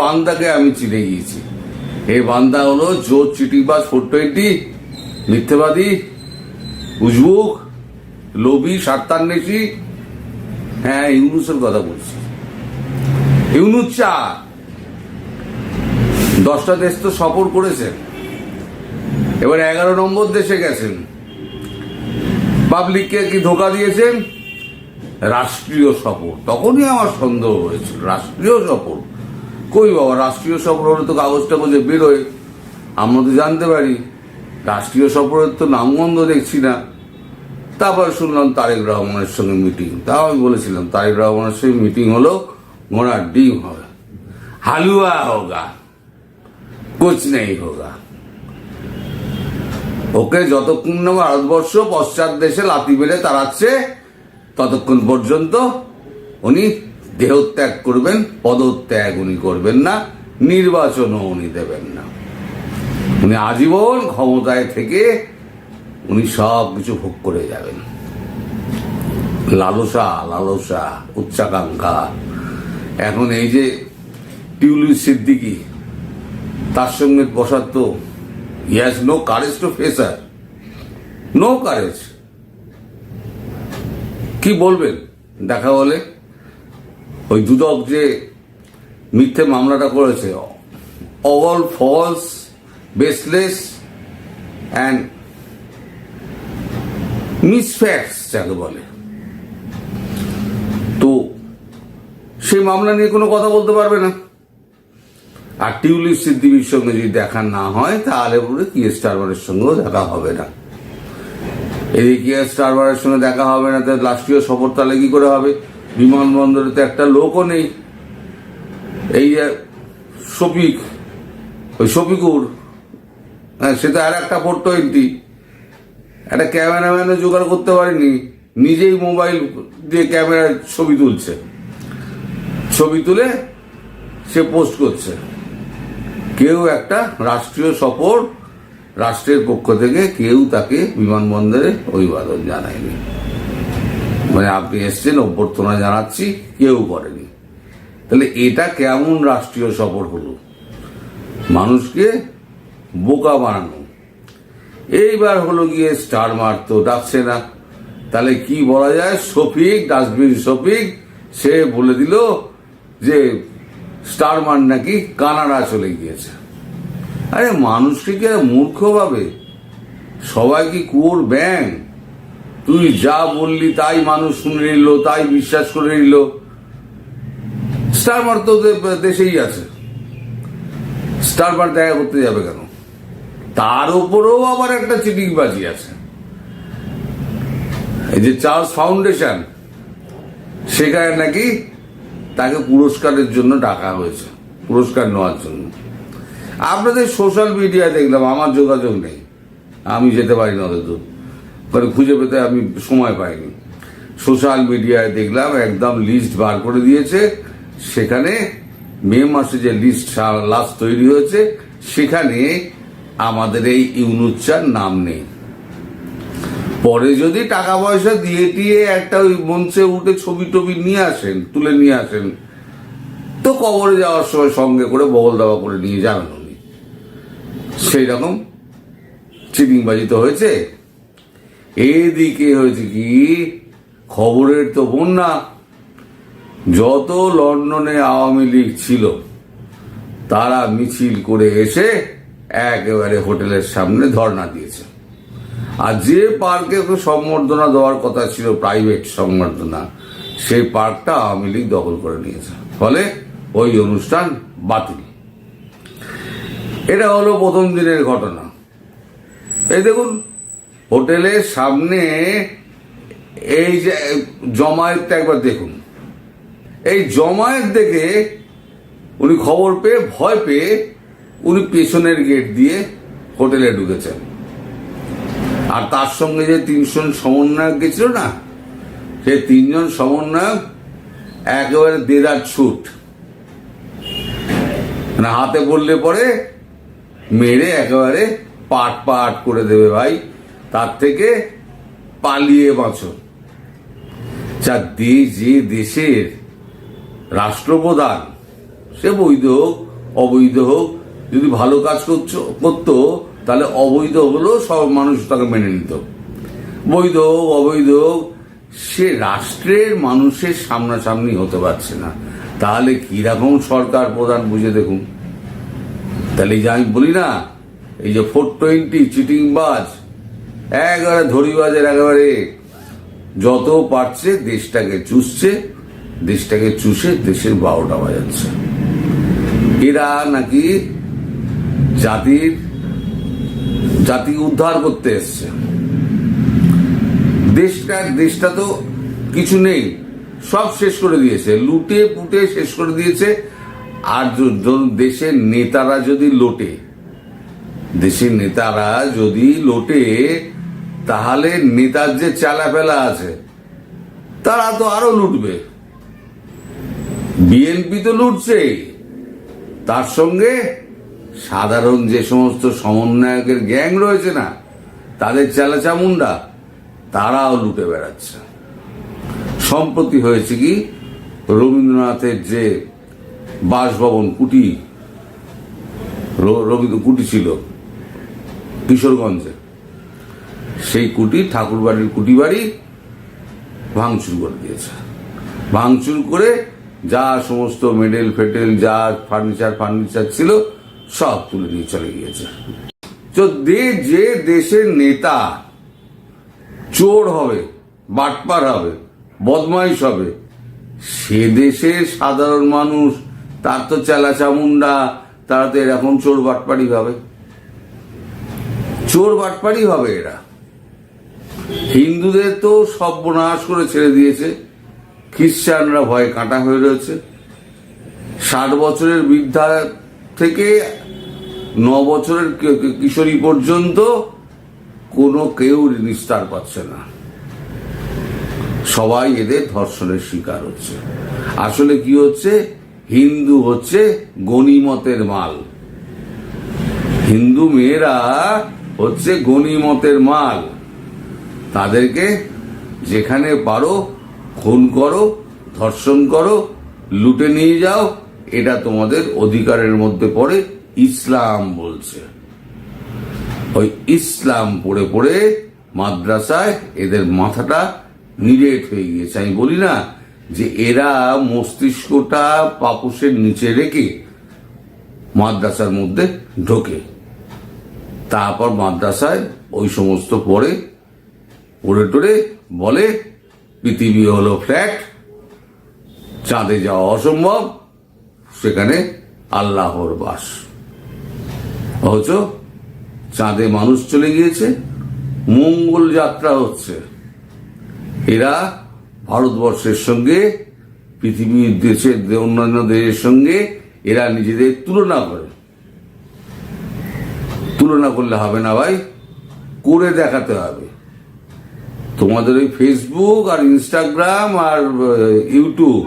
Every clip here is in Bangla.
বান্দাকে আমি চিনে গিয়েছি। এই বান্দা হলো জোর চিটিবাজ ফোর টোয়েন্টি মিথ্যেবাদী, উজবুক, লোভী, স্বার্থান্বেষী। হ্যাঁ ইউনুসের কথা বলছি। ইউনুস চা। দশটা দেশ তো সফর করেছেন। এবার এগারো নম্বর দেশে গেছেন। পাবলিককে কি ধোকা দিয়েছেন? রাষ্ট্রীয় সফর। তখনই আমার সন্দেহ হয়েছিল, রাষ্ট্রীয় সফর। কই বাবা, রাষ্ট্রীয় সফর হলে তো কাগজ টাগজে বেরোয় আমরা তো জানতে পারি। রাষ্ট্রীয় সফরের তো নামগন্ধ দেখছি না। তারপর শুনলাম তারেক রহমানের সঙ্গে মিটিং। তাও আমি বলেছিলাম, তারেক রহমানের সঙ্গে মিটিং হলো ঘোড়ার ডিম হবে। হালুয়া হোগা, কুছ নেই হোগা। ওকে যতক্ষণ না ভারতবর্ষ পশ্চাৎ দেশে লাতি মেরে তাড়াচ্ছে, ততক্ষণ পর্যন্ত উনি দেহত্যাগ করবেন, পদত্যাগ উনি করবেন না, নির্বাচনও উনি দেবেন না। উনি আজীবন ক্ষমতায় থেকে উনি সব কিছু ভোগ করে যাবেন। লালসা লালসা, উচ্চাকাঙ্ক্ষা। এখন এই যে টিউলিপ সিদ্দিকি, তার সঙ্গে বসার তো yes no courage to ফেসার no courage কি বলবেন? দেখা বলে ওই দুদক যে মিথ্যে মামলাটা করেছে all false baseless and misfacts যাকে বলে। তো সেই মামলা নিয়ে কোনো কথা বলতে পারবে না। আর টিউলিপ সিদ্দিকির সঙ্গে যদি দেখা না হয়, তাহলে পরে কি স্টারবারের সঙ্গেও দেখা হবে না। এদিকে স্টারবারের সঙ্গে দেখা হবে না, তাহলে রাষ্ট্রীয় সফর তাহলে কি করে হবে? বিমানবন্দরে তো একটা লোকও নেই। এই যে শফিক, ওই শফিকুর হ্যাঁ সে তো আর একটা ফোর টোয়েন্টি একটা ক্যামেরাম্যানও জোগাড় করতে পারেনি, নিজেই মোবাইল দিয়ে ক্যামেরার ছবি তুলছে। ছবি তুলে সে পোস্ট করছে। কেউ একটা রাষ্ট্রীয় সফর, রাষ্ট্রের পক্ষ থেকে কেউ তাকে বিমানবন্দরে অভিবাদন জানায়নি। মানে আপনি এসছেন, অভ্যর্থনা জানাচ্ছি, কেউ করেনি। তাহলে এটা কেমন রাষ্ট্রীয় সফর হলো? মানুষকে বোকা বানানো। এইবার হলো গিয়ে স্টার মার্ক তো ডাকছে না। তাহলে কি বলা যায়? শফিক, ডাস্টবিন শফিক, সে বলে দিল যে স্টার মার্ক নাকি কানাডা চলে গিয়েছে। আরে মানুষকে কি মূর্খ ভাবে সবাই কি কুয়োর ব্যাং? তুই যা বললি তাই মানুষ শুনে নিল, তাই বিশ্বাস করে নিল। স্টার মার্ক তো দেশেই আছে। স্টার মার্ক দেখা করতে যাবে কেন? তার উপরেও আবার একটা চিটিংবাজি আছে। এই যে চার্লস ফাউন্ডেশন, সেখানে নাকি তাকে পুরস্কারের জন্য ডাকা হয়েছে, পুরস্কার নেওয়ার জন্য। আপনাদের সোশ্যাল মিডিয়ায় দেখলাম, আমার যোগাযোগ নেই। আমি যেতে পারি না অত দূর। মানে খুঁজে পেতে আমি সময় পাইনি। সোশ্যাল মিডিয়ায় দেখলাম একদম লিস্ট বার করে দিয়েছে। সেখানে মে মাসে যে লিস্ট লাস্ট তৈরি হয়েছে, সেখানে আমাদের এই ইউনুচ্চার নাম নেই। পরে যদি টাকা পয়সা দিয়ে দিয়ে একটা ওই মঞ্চে উঠে ছবি টবি নিয়ে আসেন, তুলে নিয়ে আসেন, তো কবরে যাওয়ার সময় সঙ্গে করে বগল দাবা করে নিয়ে যাবেন উনি। সেই রকম চিটিংবাজি তো হয়েছে। এদিকে হয়েছে কি? খবরের তো বন্যা। যত লন্ডনে আওয়ামী লীগ ছিল, তারা মিছিল করে এসে একেবারে হোটেলের সামনে ধর্ণা দিয়েছে। আর যে পার্কে সম্বর্ধনা দেওয়ার কথা ছিল, প্রাইভেট সম্বর্ধনা, সেই পার্কটা আওয়ামী লীগ দখল করে নিয়েছে। ফলে ওই অনুষ্ঠান বাতিল। এটা হলো প্রথম দিনের ঘটনা। এই দেখুন হোটেলের সামনে এই যে, জমায়েতটা একবার দেখুন। এই জমায়েত দেখে উনি খবর পেয়ে, ভয় পেয়ে উনি পেছনের গেট দিয়ে হোটেলে ঢুকেছেন। আর তার সঙ্গে যে তিনজন সমন্বয়ক গেছিল না সে তিনজন সমন্বয়ক একেবারে দেদার ছুট। মানে হাতে পড়লে পরে মেরে একেবারে পাট পাট করে দেবে ভাই। তার থেকে পালিয়ে বাঁচো। যা যে দেশের রাষ্ট্রপ্রধান, সে বৈধ হোক, অবৈধ হোক, যদি ভালো কাজ করছ, করতো, তাহলে অবৈধ হলেও সব মানুষ তাকে মেনে নিত। বৈধ হোক, অবৈধ হোক, সে রাষ্ট্রের মানুষের সামনাসামনি হতে পারছে না। তাহলে কীরকম সরকার প্রধান বুঝে দেখুন। তাহলে এই যে আমি বলি না, এই যে ফোর টোয়েন্টি চিটিং বাজ একেবারে ধরিবাজের একেবারে যত পারছে দেশটাকে চুষছে, দেশটাকে চুষে দেশের বারোটা বাজাচ্ছে। এরা নাকি জাতির, জাতি উদ্ধার করতে এসছে। দেশটা দেশটা তো কিছু নেই, সব শেষ করে দিয়েছে, লুটে পুটে শেষ করে দিয়েছে। আর দেশের নেতারা যদি লোটে, দেশের নেতারা যদি লোটে তাহলে নেতার যে চালাফেলা আছে, তারা তো আরও লুটবে। বিএনপি তো লুটছেই তার সঙ্গে সাধারণ যে সমস্ত সমন্বয়কের গ্যাং রয়েছে না, তাদের চালাচামুন্ডা তারাও লুটে বেড়াচ্ছে। সম্প্রতি হয়েছে কি, রবীন্দ্রনাথের যে বাসভবন কুটি রবীন্দ্র কুটি ছিল কিশোরগঞ্জে। সেই কুটি ঠাকুরবাড়ির কুটি বাড়ি ভাঙচুর করে দিয়েছে। ভাঙচুর করে যা সমস্ত মেডেল ফেটেল যা ফার্নিচার ফার্নিচার ছিল সব তুলে নিয়ে চলে গিয়েছে। তো দে যে দেশের নেতা চোর হবে, বাটপার হবে, বদমাইশ হবে, সে দেশের সাধারণ মানুষ, তার তো চেলা চামুন্ডা তারা তো এরকম চোর বাটপাড়ি হবে চোর বাটপাড়ি হবে এরা। হিন্দুদের তো সর্বনাশ করে ছেড়ে দিয়েছে। খ্রিস্টানরা ভয়ে কাঁটা হয়ে রয়েছে। ষাট বছরের বৃদ্ধা থেকে ন বছরের কিশোরী পর্যন্ত কোনো কেউ নিস্তার পাচ্ছে না। সবাই এদের ধর্ষণের শিকার হচ্ছে। আসলে কি হচ্ছে? হিন্দু হচ্ছে গণিমতের মাল। হিন্দু মেয়েরা হচ্ছে গণিমতের মাল। তাদেরকে যেখানে পারো, খুন করো, ধর্ষণ করো, লুটে নিয়ে যাও, এটা তোমাদের অধিকারের মধ্যে পড়ে, ইসলাম বলছে। ওই ইসলাম পড়ে পড়ে মাদ্রাসায় এদের মাথাটা নিরেট হয়ে গিয়েছে। আমি বলি না যে এরা মস্তিষ্কটা পাপুসের নিচে রেখে মাদ্রাসার মধ্যে ঢোকে। তারপর মাদ্রাসায় ওই সমস্ত পড়ে পড়ে টড়ে বলে, পৃথিবী হলো ফ্ল্যাট, চাঁদে যাওয়া অসম্ভব, সেখানে আল্লাহর বাস। অথচ চাঁদে মানুষ চলে গিয়েছে, মঙ্গল যাত্রা হচ্ছে। এরা ভারতবর্ষের সঙ্গে, পৃথিবীর দেশের অন্যান্য দেশের সঙ্গে এরা নিজেদের তুলনা করে। তুলনা করলে হবে না ভাই, করে দেখাতে হবে। তোমাদের ওই ফেসবুক আর ইনস্টাগ্রাম আর ইউটিউব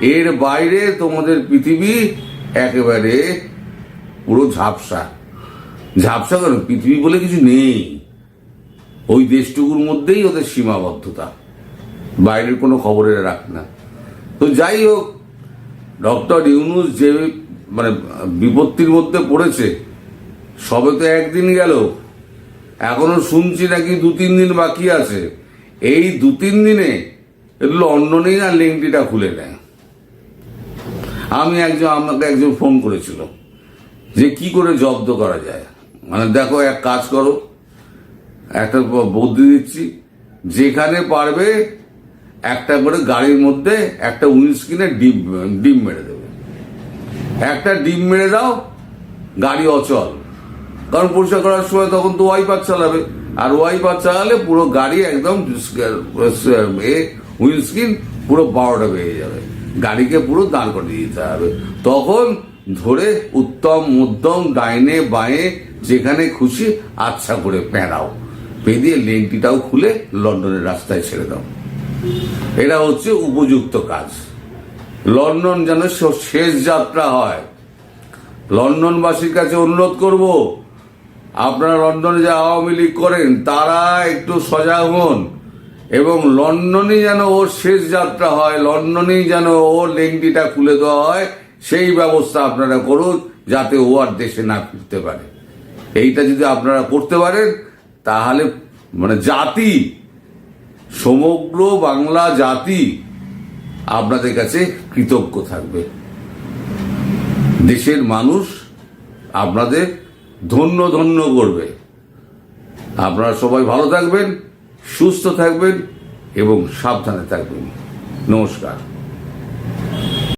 এর বাইরে তোমাদের পৃথিবী একেবারে পুরো ঝাপসা। ঝাপসা কেন? পৃথিবী বলে কিছু নেই। ওই দেশটুকুর মধ্যেই ওদের সীমাবদ্ধতা। বাইরের কোনো খবরের রাখ না। তো যাই হোক, ডক্টর ইউনুস যে মানে বিপত্তির মধ্যে পড়েছে, সবে তো একদিন গেল। এখনও শুনছি নাকি দু তিন দিন বাকি আছে। এই দু তিন দিনে লন্ডনেই না লিঙ্কটিটা খুলে নেয় আমি একজন, আমাকে একজন ফোন করেছিল যে কি করে জব্দ করা যায়। মানে দেখো, এক কাজ করো, একটা বুদ্ধি দিচ্ছি, যেখানে পারবে একটা করে গাড়ির মধ্যে একটা উইন্ডস্ক্রিনে ডিম ডিম মেরে দেবে। একটা ডিম মেরে দাও, গাড়ি অচল। কারণ পরিষ্কার করার সময় তখন তো ওয়াইপার চালাবে। আর ওয়াইপার চালালে পুরো গাড়ি একদম উইন্ডস্ক্রিন পুরো বারোটা বেড়ে যাবে। গাড়িকে পুরো দাঁড় করে দিতে হবে। তখন ধরে উত্তম মধ্যম ডাইনে বাঁয়ে যেখানে খুশি আচ্ছা করে পেঁড়াও। পেঁদিয়ে লেংটিটাও খুলে লন্ডনের রাস্তায় ছেড়ে দাও। এটা হচ্ছে উপযুক্ত কাজ। লন্ডন যেন শেষ যাত্রা হয়। লন্ডনবাসীর কাছে অনুরোধ করব আপনারা লন্ডনে যে আওয়ামী লীগ করেন, তারা একটু সজাগ হন এবং লন্ডনে যেন ওর শেষ যাত্রা হয়, লন্ডনেই যেন ওর লেংটিটা খুলে দেওয়া হয়, সেই ব্যবস্থা আপনারা করুন যাতে ও আর দেশে না ফিরতে পারে। এইটা যদি আপনারা করতে পারেন, তাহলে মানে জাতি, সমগ্র বাংলা জাতি আপনাদের কাছে কৃতজ্ঞ থাকবে। দেশের মানুষ আপনাদের ধন্য ধন্য করবে। আপনারা সবাই ভালো থাকবেন সুস্থ থাকবেন এবং সাবধানে থাকবেন। নমস্কার।